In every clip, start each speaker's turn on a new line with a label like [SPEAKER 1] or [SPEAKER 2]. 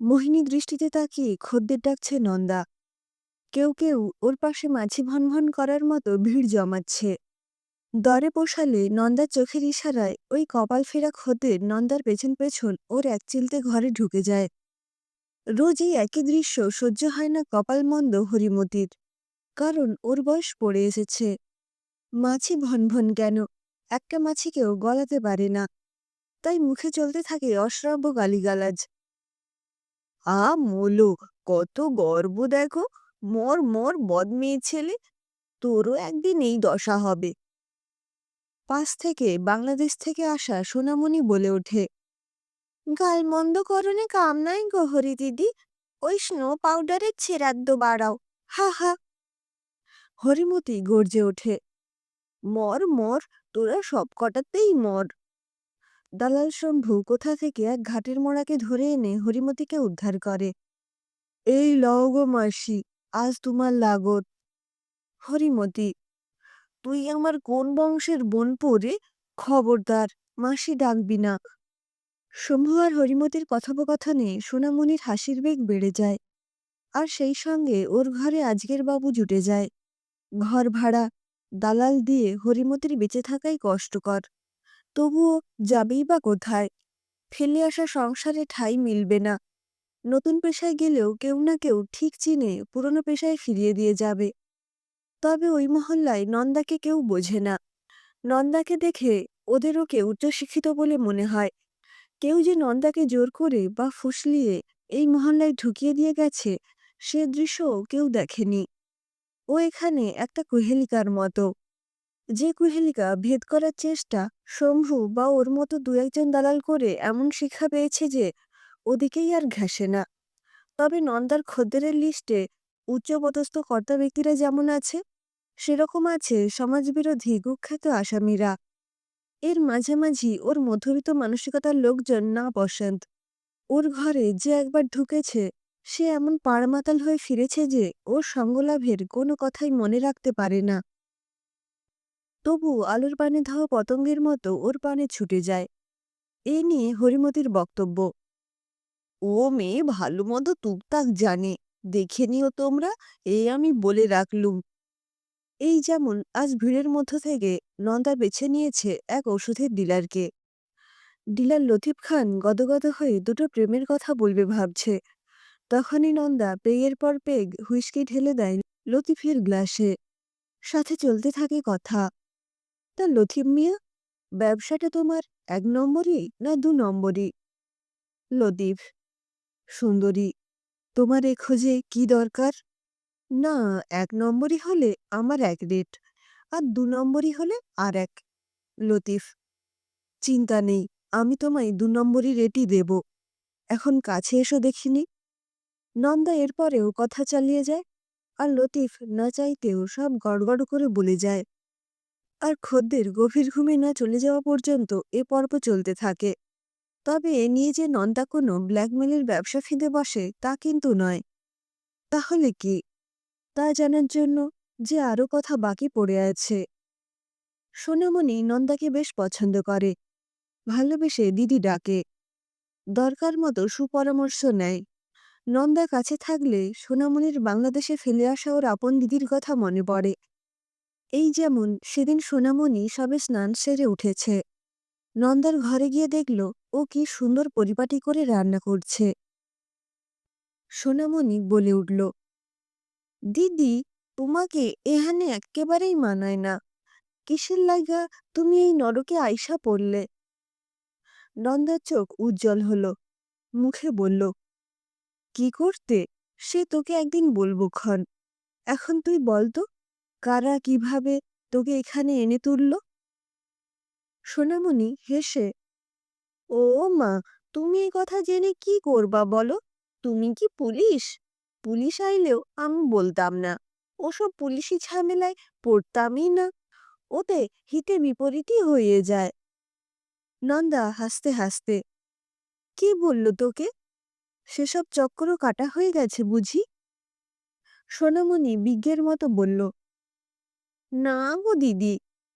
[SPEAKER 1] মোহিনী দৃষ্টিতে তাকিয়ে খদ্দের ডাকছে নন্দা। কেউ কেউ ওর পাশে মাছি ভনভন করার মতো ভিড় জমাচ্ছে। দরে পোষালে নন্দার চোখের ইশারায় ওই কপাল ফেরা খদ্দের নন্দার পেছন পেছন ওর এক চিলতে ঘরে ঢুকে যায়। রোজ এই একই দৃশ্য সহ্য হয় না কপাল মন্দ হরিমতির। কারণ ওর বয়স পড়ে এসেছে। মাছি ভনভন কেন? একটা মাছিকেও গলাতে পারে না। তাই মুখে চলতে থাকে অশ্রাব্য গালিগালাজ। আ মোলো, কত গর্ব দেখো। মোর মোর বদমেয়ে ছেলে, তোরও একদিন এই দশা হবে। পাশ থেকে, বাংলাদেশ থেকে আসা সোনামণি বলে ওঠে, গাল মন্দ করনে কাম নাই গো দিদি, ওই স্নো পাউডারের ছেড়াদ্দ বাড়াও, হা হা। হরিমতি গর্জে ওঠে, মর মর, তোরা সব কটাতেই মর। দালাল শম্ভু কোথা থেকে এক ঘাটের মোড়াকে ধরে এনে হরিমতিকে উদ্ধার করে? এই লও গো মাসি, আজ তোমার লাগত। হরিমতি, তুই আমার কোন বংশের বোন পরে খবরদার? মাসি ডাকবি না। শম্ভু আর হরিমতির কথোপকথনে সোনামণির হাসির বেগ বেড়ে যায়। আর সেই সঙ্গে ওর ঘরে আজকের বাবু জুটে যায়। ঘর ভাড়া, দালাল দিয়ে হরিমতির বেঁচে থাকাই কষ্টকর। তবুও যাবেই বা কোথায়? ফেলে আসা সংসারে ঠাঁই মিলবে না। নতুন পেশায় গেলেও কেউ না কেউ ঠিক চিনে পুরনো পেশায় ফিরিয়ে দিয়ে যাবে। তবে ওই মহল্লায় নন্দাকে কেউ বোঝে না। নন্দাকে দেখে ওদেরও কেউ উচ্চশিক্ষিত বলে মনে হয়। কেউ যে নন্দাকে জোর করে বা ফুসলিয়ে এই মহল্লায় ঢুকিয়ে দিয়ে গেছে, সে দৃশ্য কেউ দেখেনি। ও এখানে একটা কুহেলিকার মতো। যে কুহেলিকা ভেদ করার চেষ্টা শম্ভু বা ওর মতো দু একজন দালাল করে এমন শিক্ষা পেয়েছে যে ওদিকেই আর ঘেঁষে না। তবে নন্দার খদ্দেরের লিস্টে উচ্চপদস্থ কর্তা ব্যক্তিরা যেমন আছে, সেরকম আছে সমাজবিরোধী কুখ্যাত আসামিরা। এর মাঝামাঝি ওর মধ্যবিত্ত মানসিকতার লোকজন না বসন্ত। ওর ঘরে যে একবার ঢুকেছে, সে এমন পাড়মাতাল হয়ে ফিরেছে যে ওর সঙ্গলাভের কোনো কথাই মনে রাখতে পারে না। তবু আলোর পানে ধাওয়া পতঙ্গের মতো ওর পানে ছুটে যায়। এ নিয়ে হরিমতির বক্তব্য। ও মেয়ে, ভালো মতো টুকটাক জানে। দেখে নিও তোমরা এই আমি বলে রাখলুম। এই যেমন আজ ভিড়ের মধ্য থেকে নন্দা বেছে নিয়েছে এক ওষুধের ডিলারকে। ডিলার লতিফ খান গদগদ হয়ে দুটো প্রেমের কথা বলবে ভাবছে। তখনই নন্দা পেগের পর পেগ হুইস্কি ঢেলে দেয় লতিফের গ্লাসে। সাথে চলতে থাকে কথা। তা লতিফ মিয়া? ব্যবসাটা তোমার এক নম্বরই না দু নম্বরই? লতিফ, সুন্দরী, তোমার এ খোঁজে কি দরকার? না, এক নম্বরই হলে আমার এক রেট আর দু নম্বরই হলে আর এক। লতিফ, চিন্তা নেই, আমি তোমায় দু নম্বরই রেটই দেব। এখন কাছে এসো দেখিনি। নন্দা এরপরেও কথা চালিয়ে যায়, আর লতিফ না চাইতেও সব গড়গড় করে বলে যায়। আর খদ্দের গভীর ঘুমে না চলে যাওয়া পর্যন্ত এ পর্ব চলতে থাকে। তবে এ নিয়ে যে নন্দা কোনো ব্ল্যাকমেলের ব্যবসা ফিদে বসে তা কিন্তু নয়। তাহলে কি? তা জানার জন্য যে আরও কথা বাকি পড়ে আছে। সোনামণি নন্দাকে বেশ পছন্দ করে। ভালোবেসে দিদি ডাকে। দরকার মতো সুপরামর্শ নেয়। নন্দা কাছে থাকলে সোনামণির বাংলাদেশে ফেলে আসা ওর আপন দিদির কথা মনে পড়ে। এই যেমন, সেদিন সোনামণি সবে স্নান সেরে উঠেছে। নন্দার ঘরে গিয়ে দেখল, ও কি সুন্দর পরিপাটি করে রান্না করছে। সোনামণি বলে উঠল, দিদি, তোমাকে এহানে একেবারেই মানায় না। কিসের লাগা তুমি এই নরকে আইসা পড়লে? নন্দার চোখ উজ্জ্বল হল, মুখে বলল, কি করতে? সে তোকে একদিন বলব ক্ষণ। এখন তুই বলতো কারা কীভাবে তোকে এখানে এনে তুলল? সোনামণি হেসে, ও মা, তুমি এই কথা জেনে কি করবা বলো? তুমি কি পুলিশ? পুলিশ আইলেও আমি বলতাম না। ওসব পুলিশি ঝামেলায় পড়তামই না। ওতে হিতে বিপরীতই হয়ে যায়। নন্দা হাসতে হাসতে, কি বলল তোকে? সেসব চক্র কাটা হয়ে গেছে বুঝি? সোনামণি বিজ্ঞের মতো বলল না গো দিদি,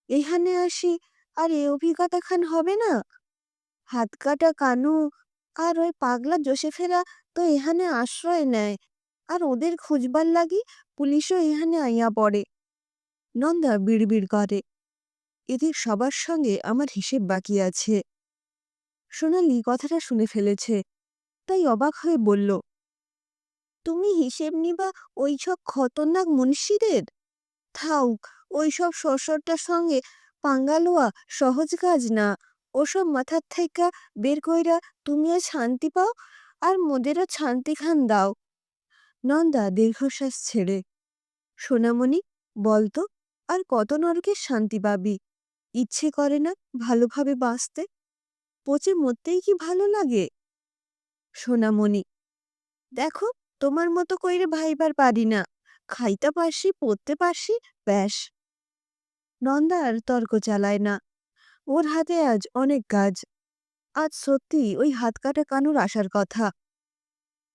[SPEAKER 1] এখানে আসি, আর এ অভিজ্ঞতা খান হবে না। হাত কাটা কানু, আর ওই পাগলা জোসেফেরা তো এখানে আশ্রয় নেয়, আর ওদের খুঁজবার লাগি পুলিশও এখানে আইয়া পড়ে। নন্দা বিড়বিড় করে। এদের সবার সঙ্গে আমার হিসেব বাকি আছে। সোনালি কথাটা শুনে ফেলেছে, তাই অবাক হয়ে বলল, তুমি হিসেব নিবা ওই সব খতরনাক মুন্সিদের? থাউক ওইসব শ্বশুরটার সঙ্গে পাঙ্গালোয়া সহজ কাজ না। ওসব মাথার থাইকা বের কইরা তুমিও শান্তি পাও আর মোদেরও শান্তি খান দাও। নন্দা দীর্ঘশ্বাস ছেড়ে। সোনামণি বলতো আর কত নরকের শান্তি পাবি? ইচ্ছে করে না ভালোভাবে বাঁচতে? পচে মরতেই কি ভালো লাগে? সোনামণি, দেখো, তোমার মতো কইরে ভাইবার পারি না। খাইতে পারছি, পড়তে পারছি, ব্যাস। নন্দা আর তর্ক চালায় না। ওর হাতে আজ অনেক কাজ। আজ সত্যি ওই হাত কাটা কানুর আসার কথা।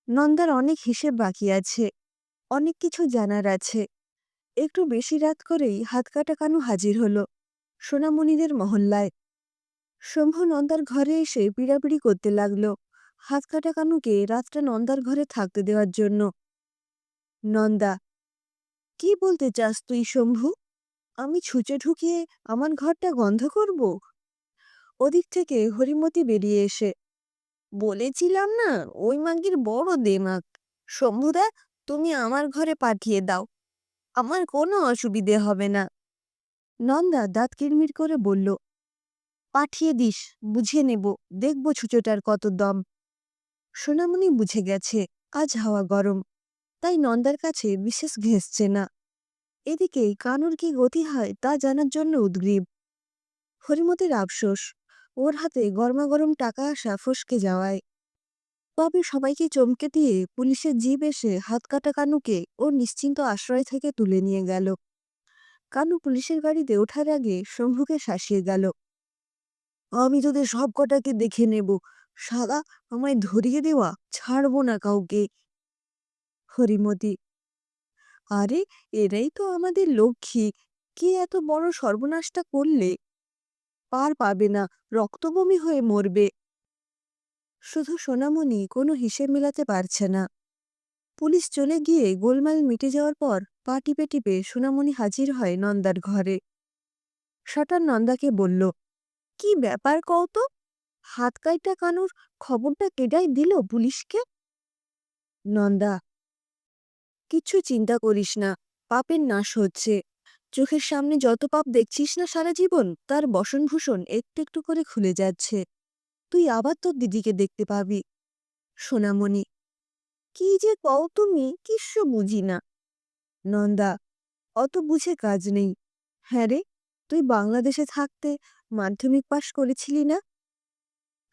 [SPEAKER 1] নন্দার অনেক হিসেব বাকি আছে। অনেক কিছু জানার আছে। একটু বেশি রাত করেই হাত কাটা কানু হাজির হলো সোনামণিদের মহল্লায়। শম্ভু নন্দার ঘরে এসে পিড়াপিড়ি করতে লাগল হাত কাটা কানুকে রাতটা নন্দার ঘরে থাকতে দেওয়ার জন্য। নন্দা, কি বলতে চাস তুই শম্ভু? আমি ছুঁচে ঢুকিয়ে আমার ঘরটা গন্ধ করব? ওদিক থেকে হরিমতি বেরিয়ে এসে, বলেছিলাম না, ওই মাগির বড় দেমাক। শম্ভুদা, তুমি আমার ঘরে পাঠিয়ে দাও। আমার কোনো অসুবিধে হবে না। নন্দা দাঁত কিরমির করে বলল, পাঠিয়ে দিস, বুঝিয়ে নেব, দেখব ছুচোটার কত দম। সোনামণি বুঝে গেছে, আজ হাওয়া গরম, তাই নন্দার কাছে বিশেষ ঘেঁষছে না। এদিকে কানুর কি গতি হয় তা জানার জন্য উদ্গ্রীব। হরিমতির আফসোস, ওর হাতে গরমাগরম টাকা আসা ফসকে যাওয়ায়। তবে সবাইকে চমকে দিয়ে পুলিশের জিপ এসে হাত কাটা কানুকে ওর নিশ্চিন্ত আশ্রয় থেকে তুলে নিয়ে গেল। কানু পুলিশের গাড়িতে ওঠার আগে শম্ভুকে শাসিয়ে গেল। আমি তোদের সব কটাকে দেখে নেব। সাদা আমায় ধরিয়ে দেওয়া ছাড়বো না কাউকে। হরিমতি আরে, এরাই তো আমাদের লক্ষ্মী। কে এত বড় সর্বনাশটা করলে? পার পাবে না, রক্তবমি হয়ে মরবে। শুধু সোনামণি কোনো হিসেব মেলাতে পারছে না। পুলিশ চলে গিয়ে গোলমাল মিটে যাওয়ার পর পা টিপে টিপে সোনামণি হাজির হয় নন্দার ঘরে। সটার নন্দাকে বলল, কি ব্যাপার কও তো? হাত কাইটা কানুর খবরটা কেডাই দিল পুলিশকে? নন্দা কিচ্ছু চিন্তা করিস না, পাপের নাশ হচ্ছে। চোখের সামনে যত পাপ দেখছিস না সারা জীবন, তার বসনভূষণ একটু একটু করে খুলে যাচ্ছে। তুই আবার তোর দিদিকে দেখতে পাবি। সোনামণি, কি যে কও তুমি, কিচ্ছু বুঝি না। নন্দা, অত বুঝে কাজ নেই। হ্যাঁ রে, তুই বাংলাদেশে থাকতে মাধ্যমিক পাশ করেছিলি না?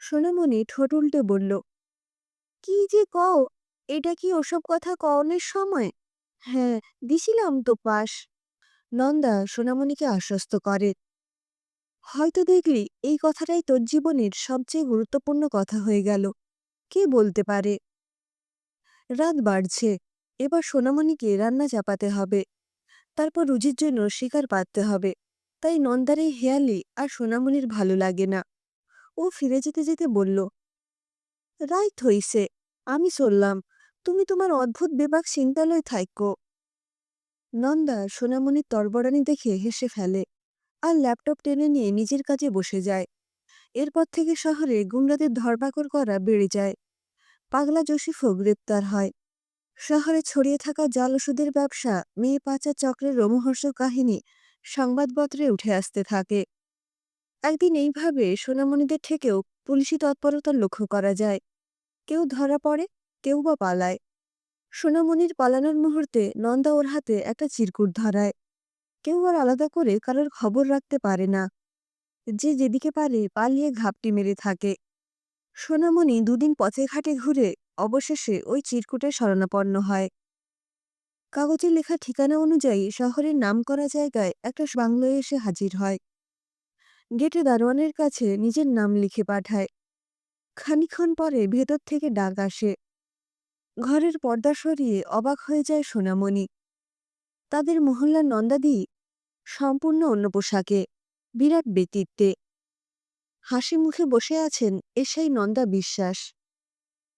[SPEAKER 1] সোনামণি ঠোঁট উল্টে বলল, কি যে কও এটা কি ওসব কথা কওনের সময়? হ্যাঁ দিছিলাম তো পাশ নন্দা, সোনামণিকে আশ্বস্ত করে। হয়তো দেখলি, এই কথাটাই তোর জীবনের সবচেয়ে গুরুত্বপূর্ণ কথা হয়ে গেল। কে বলতে পারে? রাত বাড়ছে, এবার সোনামণিকে রান্না চাপাতে হবে। তারপর রুজির জন্য শিকার পাততে হবে। তাই নন্দার এই হেয়ালি আর সোনামণির ভালো লাগে না। ও ফিরে যেতে যেতে বলল, রাইত হইছে, আমি চললাম। তুমি তোমার অদ্ভুত বেবাক চিন্তালয় থাইকো। নন্দা সোনামণির তরবরানি দেখে হেসে ফেলে আর ল্যাপটপ টেনে নিয়ে নিজের কাজে বসে যায়। এরপর থেকে শহরে গুন্ডাদের ধরপাকড় করা বেড়ে যায়। পাগলা জসিফও গ্রেপ্তার হয়। শহরে ছড়িয়ে থাকা জাল ওষুধের ব্যবসা, মেয়ে পাচার চক্রের রোমহর্ষ কাহিনী সংবাদপত্রে উঠে আসতে থাকে। একদিন এইভাবে সোনামণিদের থেকেও পুলিশি তৎপরতা লক্ষ্য করা যায়। কেউ ধরা পড়ে কেউ বা পালায়। সোনামণির পালানোর মুহূর্তে নন্দা ওর হাতে একটা চিরকুট ধরায়। কেউ আর আলাদা করে কারোর খবর রাখতে পারে না। যে যেদিকে পারে পালিয়ে ঘাপটি মেরে থাকে। সোনামণি দুদিন পথে ঘাটে ঘুরে অবশেষে ওই চিরকুটে শরণাপন্ন হয়। কাগজে লেখা ঠিকানা অনুযায়ী শহরের নামকরা জায়গায় একটা বাংলোয় এসে হাজির হয়। গেটে দারোয়ানের কাছে নিজের নাম লিখে পাঠায়। খানিক্ষণ পরে ভেতর থেকে ডাক আসে। ঘরের পর্দা সরিয়ে অবাক হয়ে যায় সোনামণি। তাদের মহল্লার নন্দাদি সম্পূর্ণ অন্য পোশাকে, বিরাট ব্যক্তিত্বে হাসি মুখে বসে আছেন এসাই নন্দা বিশ্বাস।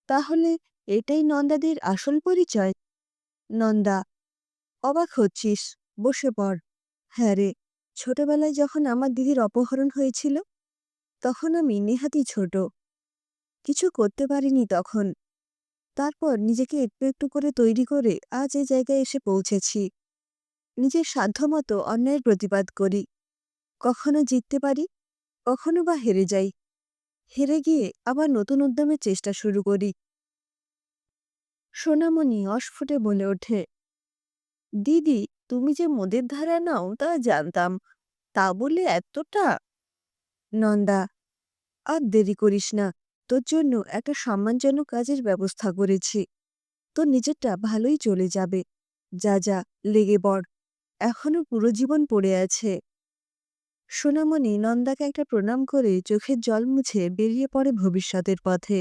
[SPEAKER 1] তাহলে এটাই নন্দাদের আসল পরিচয়? নন্দা, অবাক হচ্ছিস, বসে পড়। হ্যাঁ রে, ছোটবেলায় যখন আমার দিদির অপহরণ হয়েছিল, তখন আমি নেহাতি ছোট। কিছু করতে পারিনি তখন। তারপর নিজেকে একটু একটু করে তৈরি করে আজ এই জায়গায় এসে পৌঁছেছি। নিজের সাধ্যমতো অন্যায়ের প্রতিবাদ করি। কখনো জিততে পারি, কখনো বা হেরে যাই। হেরে গিয়ে আবার নতুন উদ্যমে চেষ্টা শুরু করি। সোনামণি অস্ফুটে বলে ওঠে, দিদি, তুমি যে মোদের ধারা নাও তা জানতাম, তা বলে এতটা? নন্দা, আর দেরি করিস না। তোর জন্য একটা সম্মানজনক কাজের ব্যবস্থা করেছি। তোর নিজেরটা ভালোই চলে যাবে। যা যা লেগে বড় এখনও পুরো জীবন পড়ে আছে। সোনামণি নন্দাকে একটা প্রণাম করে চোখের জল মুছে বেরিয়ে পড়ে ভবিষ্যতের পথে।